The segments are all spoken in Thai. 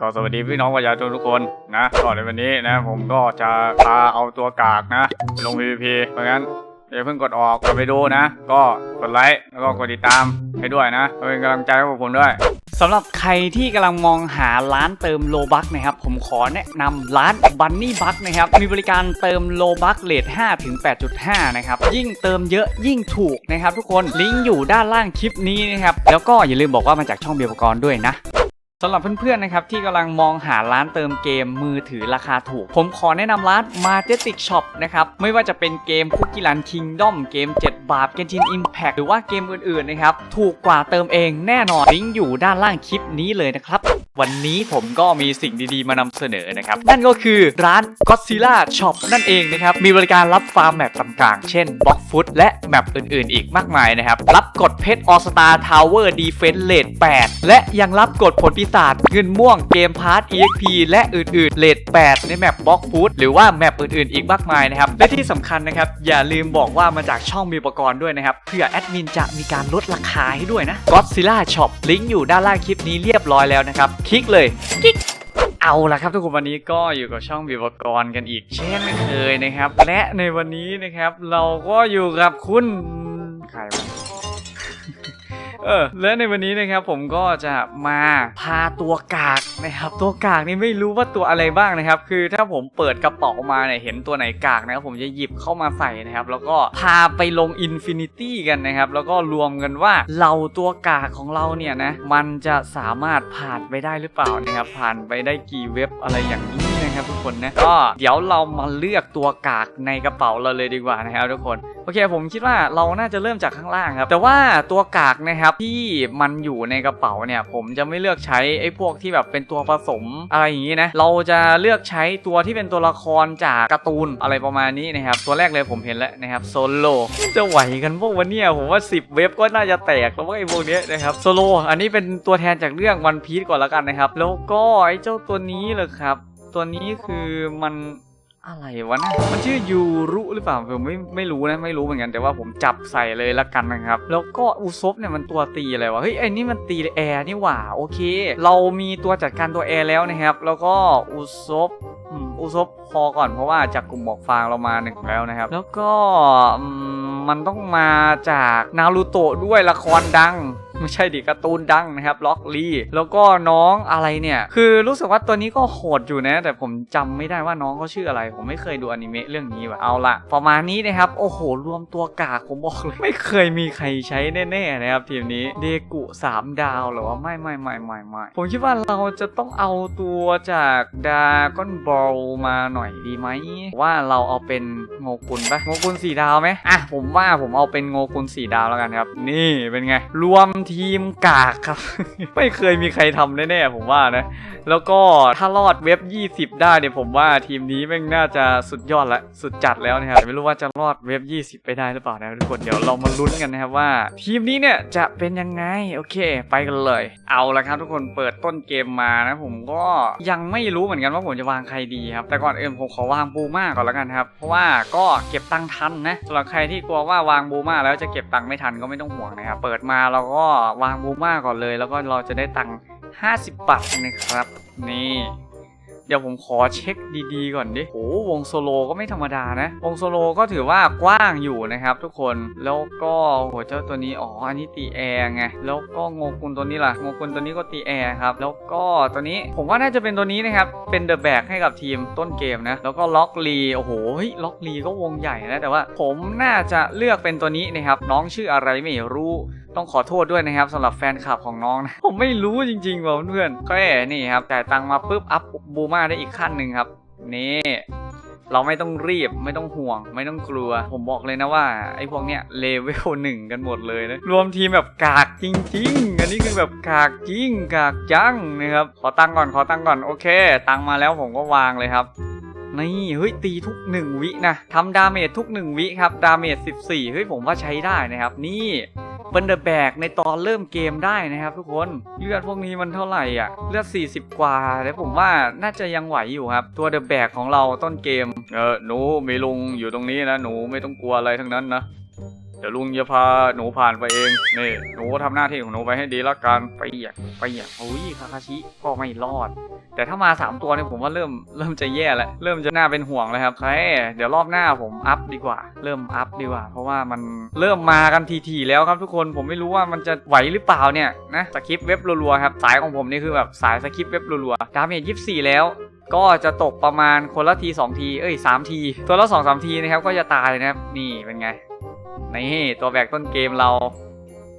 ก็สวัสดีพี่น้องประชาชนทุกคนนะก็ในวันนี้นะ ผมก็จะพาเอาตัวกากนะไปลง PVP เพราะงั้นอย่าเพิ่งกดออกกดไปดูนะ ก็กดไลค์แล้วก็กดติดตามให้ด้วยนะเพื่อเป็นกำลังใจให้พวกผมด้วยสำหรับใครที่กำลังมองหาร้านเติมโลบักนะครับ ผมขอแนะนำร้านบันนี่บักนะครับ มีบริการเติมโลบักเลท5ถึง 8.5 นะครับ ยิ่งเติมเยอะยิ่งถูกนะครับทุกคนลิงก์อยู่ด้านล่างคลิปนี้นะครับ แล้วก็อย่าลืมบอกว่ามาจากช่องเบียร์ปกรณ์ด้วยนะ สำหรับเพื่อนๆนะครับที่กำลังมองหาร้านเติมเกมมือถือราคาถูก ผมขอแนะนำร้าน Majestic Shop นะครับไม่ว่าจะเป็นเกมคุกกี้รันคิงด้อมเกม 7 บาทเกนชินอิมแพ t หรือว่าเกมอื่นๆนะครับถูกกว่าเติมเองแน่นอนลิงก์อยู่ด้านล่างคลิปนี้เลยนะครับวันนี้ผมก็มีสิ่งดีๆ มานำเสนอนะครับ นั่นก็คือร้าน Godzilla Shop นั่นเองนะครับ มีบริการรับฟาร์มแมปต่างๆ เช่น Block Foot และแมปอื่นๆ อีกมากมายนะครับ รับกดเพชร All Star Tower Defense Rate 8และยังรับกดผลปีศาจเงินม่วงเกมพาร์ท EXP และอื่นๆ Rate 8ในแมป Block Foot หรือว่าแมปอื่นๆ อีกมากมายนะครับ และที่สำคัญนะครับ อย่าลืมบอกว่ามาจากช่องมีอุปกรณ์ด้วยนะครับ เพื่อแอดมินจะมีการลดราคาให้ด้วยนะ Godzilla Shop ลิงก์อยู่ด้านล่างคลิปนี้เรียบร้อยแล้วนะครับ คลิกเลยเอาละครับทุกคนวันนี้ก็อยู่กับช่องวิวกรกันอีกเช่นเคยนะครับ และในวันนี้นะครับ เราก็อยู่กับคุณใครวะ เออและในวันนี้นะครับผมก็จะมาพาตัวกากนะครับตัวกากนี่ไม่รู้ว่าตัวอะไรบ้างนะครับ คือถ้าผมเปิดกระเป๋ามาเนี่ยเห็นตัวไหนกากนะครับผมจะหยิบเข้ามาใส่นะครับ แล้วก็พาไปลงอินฟินิตี้กันนะครับ แล้วก็รวมกันว่าเราตัวกากของเราเนี่ยนะมันจะสามารถผ่านไปได้หรือเปล่านะครับผ่านไปได้กี่เว็บอะไรอย่างนี้ นะครับทุกคนนะก็เดี๋ยวเรามาเลือกตัวกากในกระเป๋าเราเลยดีกว่านะครับทุกคนโอเคผมคิดว่าเราน่าจะเริ่มจากข้างล่างครับ แต่ว่าตัวกากนะครับที่มันอยู่ในกระเป๋าเนี่ย ผมจะไม่เลือกใช้ไอ้พวกที่แบบเป็นตัวผสมอะไรอย่างนี้นะเราจะเลือกใช้ตัวที่เป็นตัวละครจากการ์ตูนอะไรประมาณนี้นะครับ ตัวแรกเลยผมเห็นแล้วนะครับโซโลจะไหวกันพวกวันนี้ผมว่า 10 เว็บก็น่าจะแตกแล้วว่าไอ้พวกนี้นะครับโซโลอันนี้เป็นตัวแทนจากเรื่องวันพี e ก่อนแล้วกันนะครับ แล้วก็ไอ้เจ้าตัวนี้เลยครับ ตัวนี้คือมันอะไรวะนะมันชื่อยูรุหรือเปล่าผมไม่ไม่รู้นะไม่รู้เหมือนกันแต่ว่าผมจับใส่เลยละกันนะครับ แล้วก็อุซบเนี่ยมันตัวตีอะไรวะเฮ้ยไอ้นี่มันตีแอร์นี่หว่าโอเค เรามีตัวจัดการตัวแอร์แล้วนะครับ แล้วก็อุซบอุซบพอก่อนเพราะว่าจากกลุ่มหมอกฟางเรามาหนึ่งแล้วนะครับ แล้วก็มมันต้องมาจากนารูโตะด้วยละครดังไม่ใช่ดิการ์ตูนดังนะครับล็อกลี่แล้วก็น้องอะไรเนี่ย คือรู้สึกว่าตัวนี้ก็โหดอยู่นะ แต่ผมจำไม่ได้ว่าน้องเขาชื่ออะไร ผมไม่เคยดูอนิเมะเรื่องนี้ว่ะเอาละประมาณนี้นะครับ โอ้โห รวมตัวกากผมบอกเลยไม่เคยมีใครใช้แน่ๆนะครับทีมนี้เดกุ 3 ดาวหรือว่าไม่ไม่ไม่ไม่ไม่ผมคิดว่าเราจะต้องเอาตัวจากดาก้อนบอลมาหน่อยดีไหมว่าเราเอาเป็นโงกุลปะโงกุลสี่ดาวไหมอะผมว่าผมเอาเป็นโงกุลสี่ดาวแล้วกันครับ นี่เป็นไง รวมทีมกากครับ ไม่เคยมีใครทำแน่ๆผมว่านะ แล้วก็ถ้ารอดเว็บ 20 ได้เนี่ยผมว่าทีมนี้แม่งน่าจะสุดยอดละสุดจัดแล้วนะครับไม่รู้ว่าจะรอดเว็บ 20 ไปได้หรือเปล่านะทุกคนเดี๋ยวเรามาลุ้นกันนะครับว่า ทีมนี้เนี่ยจะเป็นยังไงโอเค ไปกันเลย เอาละครับ ทุกคนเปิดต้นเกมมานะ ผมก็ยังไม่รู้เหมือนกันว่าผมจะวางใครดีครับแต่ก่อนอื่นผมขอวางบูมาก่อนแล้วกันครับเพราะว่าก็เก็บตังค์ทันนะสำหรับใครที่กลัวว่าวางบูมาแล้วจะเก็บตังค์ไม่ทันก็ไม่ต้องห่วงนะครับเปิดมาเราก็วางบูมาก่อนเลย แล้วก็เราจะได้ตังค์50บาทนะครับ นี่ เดี๋ยวผมขอเช็คดีๆก่อนดิโอ้วงโซโลก็ไม่ธรรมดานะ วงโซโลก็ถือว่ากว้างอยู่นะครับทุกคนแล้วก็โหเจ้าตัวนี้อ๋ออันนี้ตีแอร์ไงแล้วก็โงกุลตัวนี้ล่ะโงกุลตัวนี้ก็ตีแอร์ครับแล้วก็ตัวนี้ผมว่าน่าจะเป็นตัวนี้นะครับเป็นเดอะแบกให้กับทีมต้นเกมนะแล้วก็ล็อกลีโอ้โหล็อกลีก็วงใหญ่นะแต่ว่าผมน่าจะเลือกเป็นตัวนี้นะครับน้องชื่ออะไรไม่รู้ต้องขอโทษด้วยนะครับสำหรับแฟนคลับของน้องนะผมไม่รู้จริงๆว่ะเพื่อนก็แอ่นี่ครับจ่ายตังมาปุ๊บอัพบูมาได้อีกขั้นหนึ่งครับ นี่เราไม่ต้องรีบไม่ต้องห่วง ไม่ต้องกลัว ผมบอกเลยนะว่า ไอ้พวกเนี้ยเลเวลหนึ่งกันหมดเลยนะ รวมทีมแบบกากจริง ๆ อันนี้คือแบบกากจริง กากจังนะครับ ขอตังก่อนขอตังก่อนโอเค ตังมาแล้วผมก็วางเลยครับนี่เฮ้ยตีทุก 1 วินะทำดาเมจทุก 1 วิครับ ดาเมจ14 เฮ้ยผมว่าใช้ได้นะครับ นี่ เป็นเดอะแบกในตอนเริ่มเกมได้นะครับ ทุกคนเลือดพวกนี้มันเท่าไหร่อะเลือด 40 กว่าแต่ผมว่าน่าจะยังไหวอยู่ครับ ตัวเดอะแบกของเราต้นเกม เออหนูมีลุงอยู่ตรงนี้นะหนูไม่ต้องกลัวอะไรทั้งนั้นนะ ดี๋ยวลุงจะพาหนูผ่านไปเองนี่หนูทำหน้าที่ของหนูไปให้ดีแล้วกันไปอยากไปอยากโอ้ยคาคาชิก็ไม่รอด แต่ถ้ามา 3 ตัวเนี่ยผมว่าเริ่มเริ่มจะแย่แล้วเริ่มจะน่าเป็นห่วงแล้วครับใครเดี๋ยวรอบหน้าผมอัพดีกว่า เริ่มอัพดีกว่า เพราะว่ามันเริ่มมากันทีๆแล้วครับทุกคนผมไม่รู้ว่ามันจะไหวหรือเปล่าเนี่ยนะสคริปเว็บรัวๆครับสายของผมนี่คือแบบสายสคริปเว็บรัวๆดาเมจยี่สี่แล้วก็จะตกประมาณคนละที 2 ที เอ้ย 3 ที ตัวละ 2 3 ทีนะครับ ก็จะตายนะครับ นี่เป็นไง นี่ตัวแบกต้นเกมเรา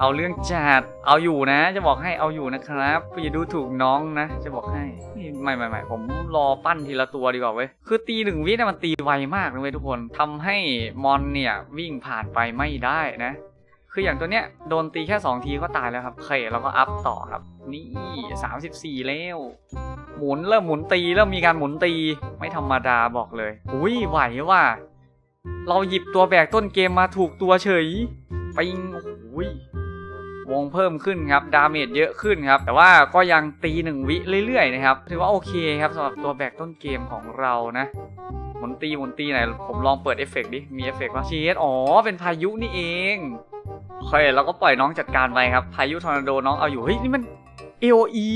เอาเรื่องจัดเอาอยู่นะ จะบอกให้เอาอยู่นะครับอย่าดูถูกน้องนะ จะบอกให้นี่ไม่ไม่ไม่ผมรอปั้นทีละตัวดีกว่าเว้ยคือตีหนึ่งวิเนี่ยมันตีไวมากเลยเว้ยทุกคนทำให้มอนเนี่ยวิ่งผ่านไปไม่ได้นะคืออย่างตัวเนี้ยโดนตีแค่ 2 ทีก็ตายแล้วครับเคเราก็อัพต่อครับ นี่ 34 แล้ว หมุนเริ่มหมุนตีเริ่มมีการหมุนตีไม่ธรรมดาบอกเลย อุ้ยไหวว่ะ เราหยิบตัวแบกต้นเกมมาถูกตัวเฉยปิงโอ้โวงเพิ่มขึ้นครับ ดาเมจเยอะขึ้นครับ แต่ว่าก็ยังตีหนึ่งวิเรื่อยๆนะครับ ถือว่าโอเคครับสำหรับตัวแบกต้นเกมของเรานะหมุนตีหมุนตีไหน ผมลองเปิดเอฟเฟกดิ มีเอฟเฟกต์ว่าเชดอ๋อ เป็นพายุนี่เองโอเคเราก็ปล่อยน้องจัดการไปครับ พายุทอร์นาโดน้องเอาอยู่ เฮ้ย นี่มัน AOE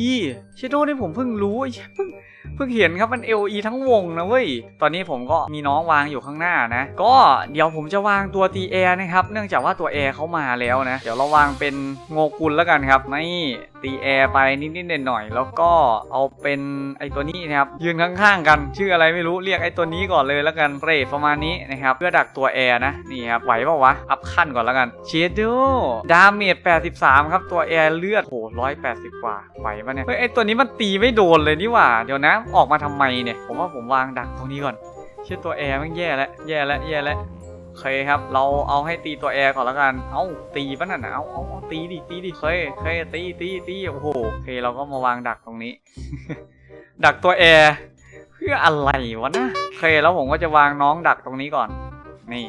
เชโดนี่ผมเพิ่งรู้เพิ่ง เพิ่งเห็นครับมัน AOE ทั้งวงนะเว้ย ตอนนี้ผมก็มีน้องวางอยู่ข้างหน้านะ ก็เดี๋ยวผมจะวางตัวตีแอร์นะครับ เนื่องจากว่าตัวแอร์เขามาแล้วนะ เดี๋ยวเราวางเป็นโงกุลแล้วกันครับ นี่ตีแอร์ไปนิดๆหน่อยๆแล้วก็เอาเป็นไอตัวนี้นะครับ ยืนข้างๆกัน ชื่ออะไรไม่รู้ เรียกไอตัวนี้ก่อนเลยแล้วกัน เรทประมาณนี้นะครับ เพื่อดักตัวแอร์นะ นี่ครับ ไหวป่าวะ อัพขั้นก่อนแล้วกัน เชโดดาเมจ83 ครับ ตัวแอร์เลือดโห180 กว่า ไหวปะเนี่ย เฮ้ย ไอตัวนี้มันตีไม่โดนเลยนี่หว่า เดี๋ยวนะออกมาทำไมเนี่ย ผมว่าผมวางดักตรงนี้ก่อน เชื่อตัวแอร์มันแย่แล้วแย่แล้วแย่แล้วโอเคครับ เราเอาให้ตีตัวแอร์ก่อนแล้วกัน เอ้าตีปะน่ะนะเอาเอาเอาตีดิตีดิเคยเคยตีตีตีโอ้โหโอเคเราก็มาวางดักตรงนี้ ดักตัวแอร์เพื่ออะไรวะนะโอเคแล้วผมก็จะวางน้องดักตรงนี้ก่อน นี่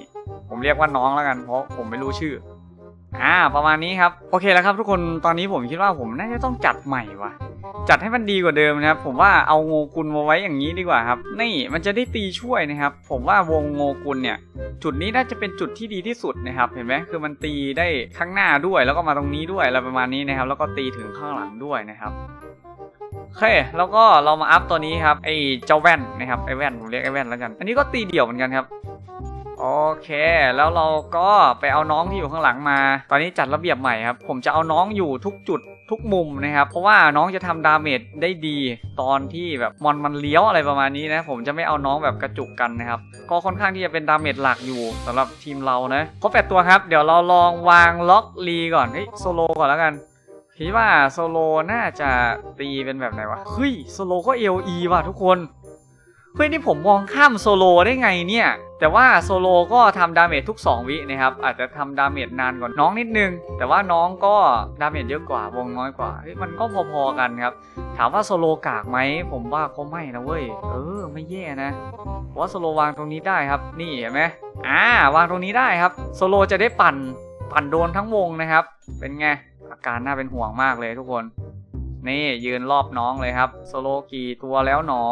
ผมเรียกว่าน้องแล้วกันเพราะผมไม่รู้ชื่อ อ่าประมาณนี้ครับโอเคแล้วครับ ทุกคนตอนนี้ผมคิดว่าผมน่าจะต้องจัดใหม่ว่ะ จัดให้มันดีกว่าเดิมนะครับ ผมว่าเอาโงกุลมาไว้อย่างนี้ดีกว่าครับ นี่มันจะได้ตีช่วยนะครับ ผมว่าวงโงกุลเนี่ย จุดนี้น่าจะเป็นจุดที่ดีที่สุดนะครับ เห็นไหมคือมันตีได้ข้างหน้าด้วย แล้วก็มาตรงนี้ด้วยอะไรประมาณนี้นะครับ แล้วก็ตีถึงข้างหลังด้วยนะครับโอเคแล้วก็เรามาอัพตัวนี้ครับไอ้เจ้าแว่นนะครับไอ้แว่นผมเรียกไอ้แว่นแล้วกัน อันนี้ก็ตีเดี่ยวเหมือนกันครับ โอเค แล้วเราก็ไปเอาน้องที่อยู่ข้างหลังมา ตอนนี้จัดระเบียบใหม่ครับ ผมจะเอาน้องอยู่ทุกจุดทุกมุมนะครับ เพราะว่าน้องจะทำดาเมจได้ดี ตอนที่แบบมอนมันเลี้ยวอะไรประมาณนี้นะ ผมจะไม่เอาน้องแบบกระจุกกันนะครับ ก็ค่อนข้างที่จะเป็นดาเมจหลักอยู่สำหรับทีมเรานะครบแปดตัวครับ เดี๋ยวเราลองวางล็อกลีก่อน เฮ้ยโซโลก่อนแล้วกันคิดว่าโซโลน่าจะตีเป็นแบบไหนวะ เฮ้ยโซโลก็ LE ว่ะทุกคน เฮ้ยนี่ผมมองข้ามโซโลได้ไงเนี่ย แต่ว่าโซโลก็ทำดาเมจทุก 2 วินะครับ อาจจะทำดาเมจนานกว่าน้องนิดนึง แต่ว่าน้องก็ดาเมจเยอะกว่าวงน้อยกว่าเฮ้ยมันก็พอๆกันครับ ถามว่าโซโลกากไหมผมว่าก็ไม่นะเว้ย เออไม่แย่นะเพราะว่าโซโลวางตรงนี้ได้ครับ นี่เห็นไหมอ่าวางตรงนี้ได้ครับ โซโลจะได้ปั่นปั่นโดนทั้งวงนะครับ เป็นไงอาการน่าเป็นห่วงมากเลยทุกคนนี่ยืนรอบน้องเลยครับ โซโลกี่ตัวแล้วหนอ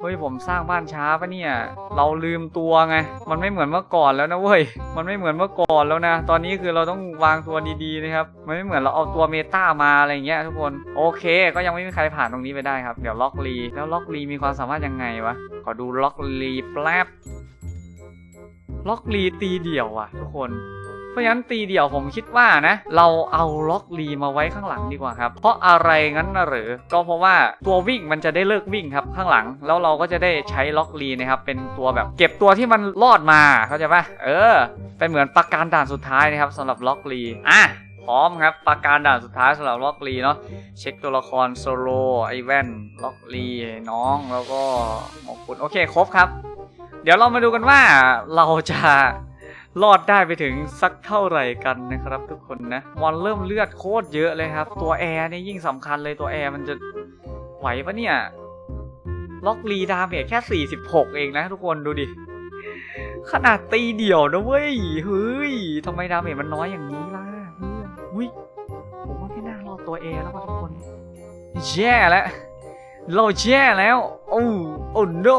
เฮ้ยผมสร้างบ้านช้าปะเนี่ย เราลืมตัวไง มันไม่เหมือนเมื่อก่อนแล้วนะเว้ย มันไม่เหมือนเมื่อก่อนแล้วนะ ตอนนี้คือเราต้องวางตัวดีๆนะครับ มันไม่เหมือนเราเอาตัวเมตามาอะไรอย่างเงี้ยทุกคน โอเค ก็ยังไม่มีใครผ่านตรงนี้ไปได้ครับ เดี๋ยวล็อกลีแล้วล็อกลีมีความสามารถยังไงวะ ขอดูล็อกลีแป๊บล็อกลีตีเดี่ยวอะทุกคน ราะฉะนั้นตีเดี่ยวผมคิดว่านะ เราเอาล็อกลีมาไว้ข้างหลังดีกว่าครับ เพราะอะไรงั้นนะหรือ ก็เพราะว่าตัววิ่งมันจะได้เลิกวิ่งครับข้างหลัง แล้วเราก็จะได้ใช้ล็อกลีนะครับเป็นตัวแบบเก็บตัวที่มันรอดมาเข้าใจปะเออ เป็นเหมือนประการด่านสุดท้ายนะครับสำหรับล็อกลีอะพร้อมครับประการด่านสุดท้ายสำหรับล็อกลีเนาะเช็คตัวละครโซโลไอแวนล็อกลีน้องแล้วก็หมอคุณโอเคครบครับ เดี๋ยวเรามาดูกันว่าเราจะ รอดได้ไปถึงสักเท่าไหร่กันนะครับทุกคนนะมอนเริ่มเลือดโคตรเยอะเลยครับ ตัวแอร์นี่ยิ่งสำคัญเลยตัวแอร์มันจะไหวปะเนี่ย ล็อกลีดาเมจแค่ 46 เองนะทุกคนดูดิ ขนาดตีเดี่ยวนะเว้ยเฮ้ยทำไมดาเมจมันน้อยอย่างนี้ล่ะเพื่อนอุ้ยผมว่าแค่น่ารอดตัวแอร์แล้วป่ะทุกคนแย่แล้วเราแย่แล้วโอ้โอ้ no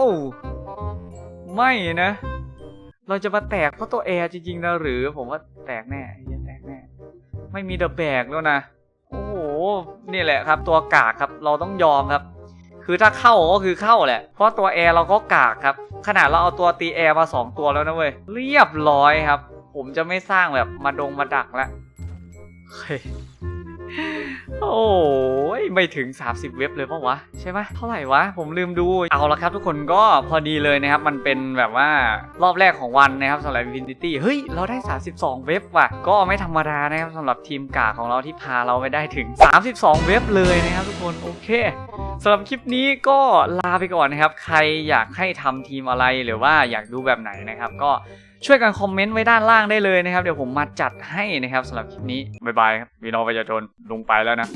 ไม่นะ เราจะมาแตกเพราะตัวแอร์จริงๆนะหรือผมว่าแตกแน่แตกแน่ ไม่มีเดอะแบกแล้วนะ โอ้โห นี่แหละครับ ตัวกากครับเราต้องยอมครับ คือถ้าเข้าก็คือเข้าแหละ เพราะตัวแอร์เราก็กากครับ ขนาดเราเอาตัวตีแอร์มา 2 ตัวแล้วนะเว้ย เรียบร้อยครับ ผมจะไม่สร้างแบบมาดงมาดักแล้วเฮ้ย โอ้ยไม่ถึง 30 เว็บเลยปะวะ ใช่ไหมเท่าไหร่วะ ผมลืมดู เอาละครับทุกคนก็พอดีเลยนะครับ มันเป็นแบบว่ารอบแรกของวันนะครับสำหรับ Infinity เฮ้ย เราได้ 32 เว็บว่ะ ก็ไม่ธรรมดานะครับสำหรับทีมกากของเราที่พาเราไปได้ถึง 32 เว็บเลยนะครับทุกคนโอเค สำหรับคลิปนี้ก็ลาไปก่อนนะครับ ใครอยากให้ทำทีมอะไรหรือว่าอยากดูแบบไหนนะครับ ก็ช่วยกันคอมเมนต์ไว้ด้านล่างได้เลยนะครับ เดี๋ยวผมมาจัดให้นะครับสำหรับคลิปนี้ บ๊ายบายครับวีน้องประชาชนลุงไปแล้วนะ